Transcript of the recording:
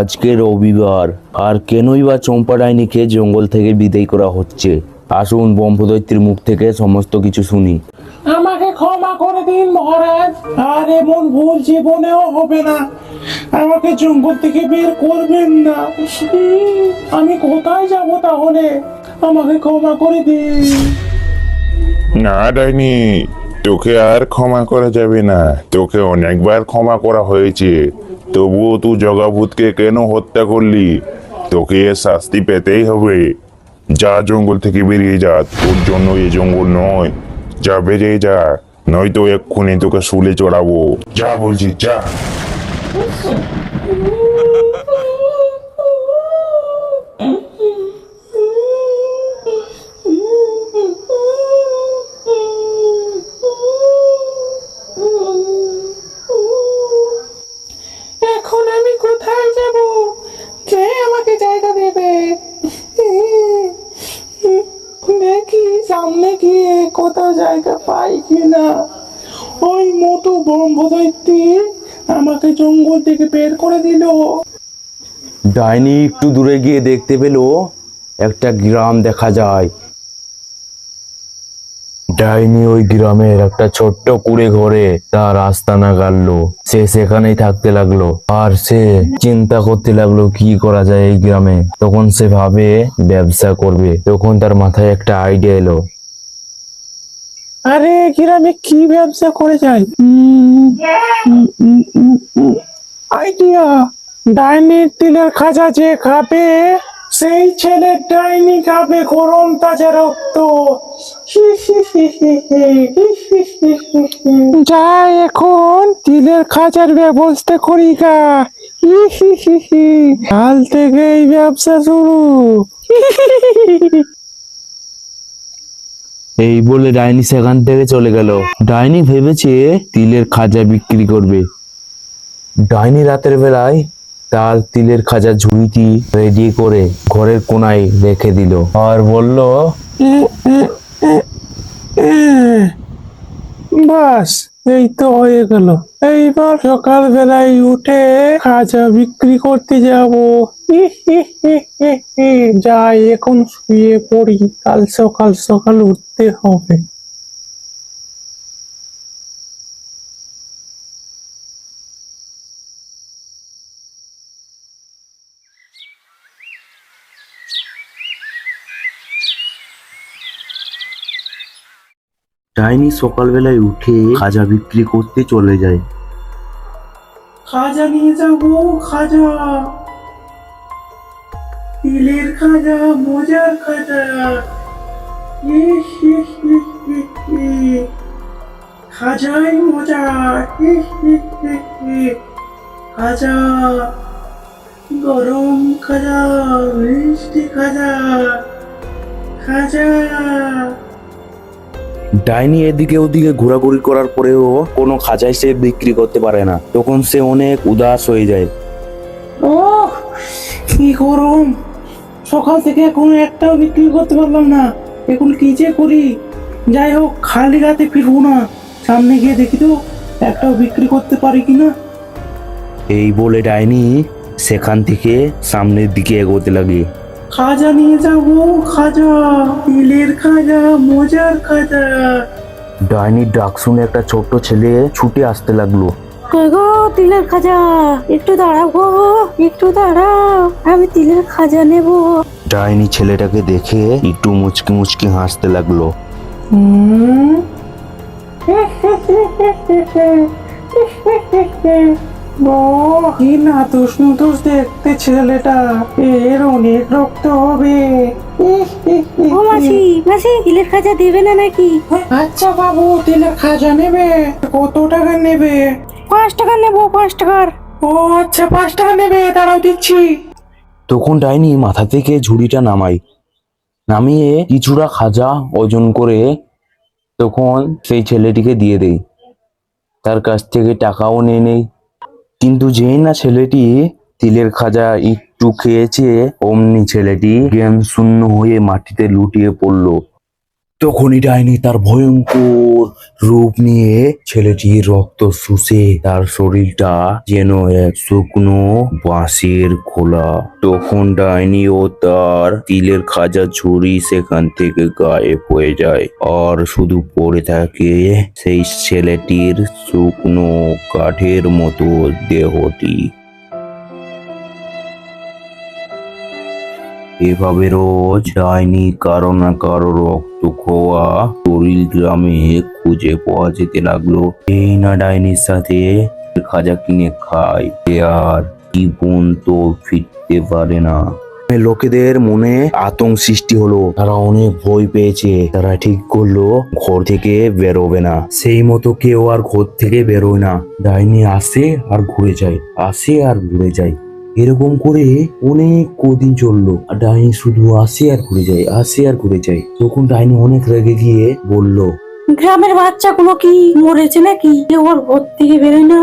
আজকে রবিবার আর কেনই বা চম্পা ডাইনিকে জঙ্গল থেকে বিদায় করা হচ্ছে? আসুন ব্রহ্মদৈত্যের মুখ থেকে সমস্ত কিছু শুনি। আমাকে ক্ষমা করে দিন মহারাজ আর এমন ভুল জীবনেও হবে না। আমাকে জঙ্গল থেকে বের করবেন না। আমি কোথায় যাব তাহলে? আমাকে ক্ষমা করে দিন। না ডাইনি তোকে আর ক্ষমা করা যাবে না। তোকে অনেকবার ক্ষমা করা হয়েছে। তবুও তুই জগাভূতকে কেন হত্যা করলি? তোকে এর শাস্তি পেতেই হবে। যা জঙ্গল থেকে বেরিয়ে যা, তোর জন্য এই জঙ্গল নয়। যা বেরিয়ে যা, নয়তো এক্ষুনি তোকে শুলে চড়াবো। যা বলছি, যা। কোথাও জায়গা পাই কিনা? ওই মোটু ব্রহ্মদৈত্যী আমাকে জঙ্গল থেকে বের করে দিল। ডাইনি একটু দূরে গিয়ে দেখতে পেল একটা গ্রাম দেখা যায়। ডাইনি ওই গ্রামের একটা ছোট্ট কুড়ে ঘরে তার আস্তানা গাড়লো সে সেখানেই থাকতে লাগল। আর সে চিন্তা করতে লাগল, কি করা যায় এই গ্রামে? তখন সে ভাবে, ব্যবসা করবে। তখন তার মাথায় একটা আইডিয়া এলো। আরে গ্রামে কি ব্যবসা করে যায় আইডিয়া ডাইনির তিলের খাজা যে খাবে সেই ছেলে ডাইনি খাবে গরম তাজা রক্ত যা এখন তিলের খাজার ব্যবস্থা করি গা কাল থেকে এই ব্যবসা শুরু এই বলে ডাইনি সেখান থেকে চলে গেল। ডাইনি ভেবেছে তিলের খাজা বিক্রি করবে। ডাইনি রাতের বেলায় তার তিলের খাজা ঝুড়িটি রেডি করে ঘরের কোনায় রেখে দিল আর বলল বাস। এই তো হয়ে গেল। এইবার সকাল বেলায় উঠে খাজা বিক্রি করতে যাব। যাই, এখন শুয়ে পড়ি। কাল সকাল সকাল উঠতে হবে। ডাইনি সকালবেলায় উঠে খাজা বিক্রি করতে চলে যায়। খাজা নিয়ে যাব খাজা। তিলের খাজা, মজার খাজা। খাজাই মজা। খাজা, গরম খাজা, মিষ্টি খাজা। খাজা। ডাইনি এদিকে ওদিকে ঘোরাঘুরি করার পরেও কোনো খাঁচায় সে বিক্রি করতে পারে না। তখন সে অনেক উদাস হয়ে যায়। ও কি গরম। সকাল থেকে এখন একটাও বিক্রি করতে পারলাম না। এখন কি যে করি? যাই হোক খালি রাতে ফিরবো না। সামনে গিয়ে দেখি তো একটাও বিক্রি করতে পারি কিনা এই বলে ডাইনি সেখান থেকে সামনের দিকে এগোতে লাগে খাজা নিয়ে যাব খাজা তিলের খাজা মজার খাজা। ডাইনির ডাক শুনে একটা ছোট্ট ছেলে ছুটে আসতে লাগল। গো তিলের খাজা? একটু দাঁড়াও গো একটু দাঁড়াও আমি তিলের খাজা নেব। ডাইনি ছেলেটাকে দেখে একটু মুচকি মুচকি হাসতে লাগল। হুম? কি নাতুস নুতুস দেখতে ছেলেটা? এর অনেক রক্ত হবে। ও মাসি মাসি তিলের খাজা দেবে না নাকি? আচ্ছা বাবু তিলের খাজা নেবে। কত টাকা নেবে? পাঁচ টাকা নেব পাঁচ টাকার। ও আচ্ছা পাঁচ টাকা নেবে দাঁড়াও দিচ্ছি। তখন ডাইনি মাথা থেকে ঝুড়িটা নামাই। নামিয়ে কিছুটা খাজা ওজন করে তখন সেই ছেলেটিকে দিয়ে দেই। তার কাছ থেকে টাকাও নিয়ে নেই। কিন্তু যেই না ছেলেটি তিলের খাজা একটু খেয়েছে, অমনি ছেলেটি জ্ঞান শূন্য হয়ে মাটিতে লুটিয়ে পড়ল। তখনই ডাইনি তার ভয়ঙ্কর রূপ নিয়ে ছেলেটির রক্ত শুষে তার শরীরটা যেন এক শুকনো বাঁশের খোলা। তখন ডাইনি ও তার তিলের খাজা ছুরি সেখান থেকে গায়েব হয়ে যায় আর শুধু পড়ে থাকে সেই ছেলেটির শুকনো কাঠের মতো দেহটি। এভাবে রোজ ডাইনি কারও না কারও রক্ত খোয়া তরিল গ্রামে খুঁজে পাওয়া যেতে লাগল। এই না ডাইনির সাথে খাজা কিনে খায়। আর জীবন তো ফিরতে পারে না। লোকেদের মনে আতঙ্ক সৃষ্টি হলো। তারা অনেক ভয় পেয়েছে। তারা ঠিক করল, ঘর থেকে বেরোবে না। সেই মতো কেউ আর ঘর থেকে বেরোয় না। ডাইনি আসে আর ঘুরে যায়, আসে আর ঘুরে যায়। এরকম করে অনেক কদিন চলল। আর ডাইনি শুধু আসে আর ঘুরে যায়, আসে আর ঘুরে যায়। তখন ডাইনি অনেক রেগে গিয়ে বলল, গ্রামের বাচ্চাগুলো কি মরেছে নাকি? ওর ঘর থেকে বেরোয় না।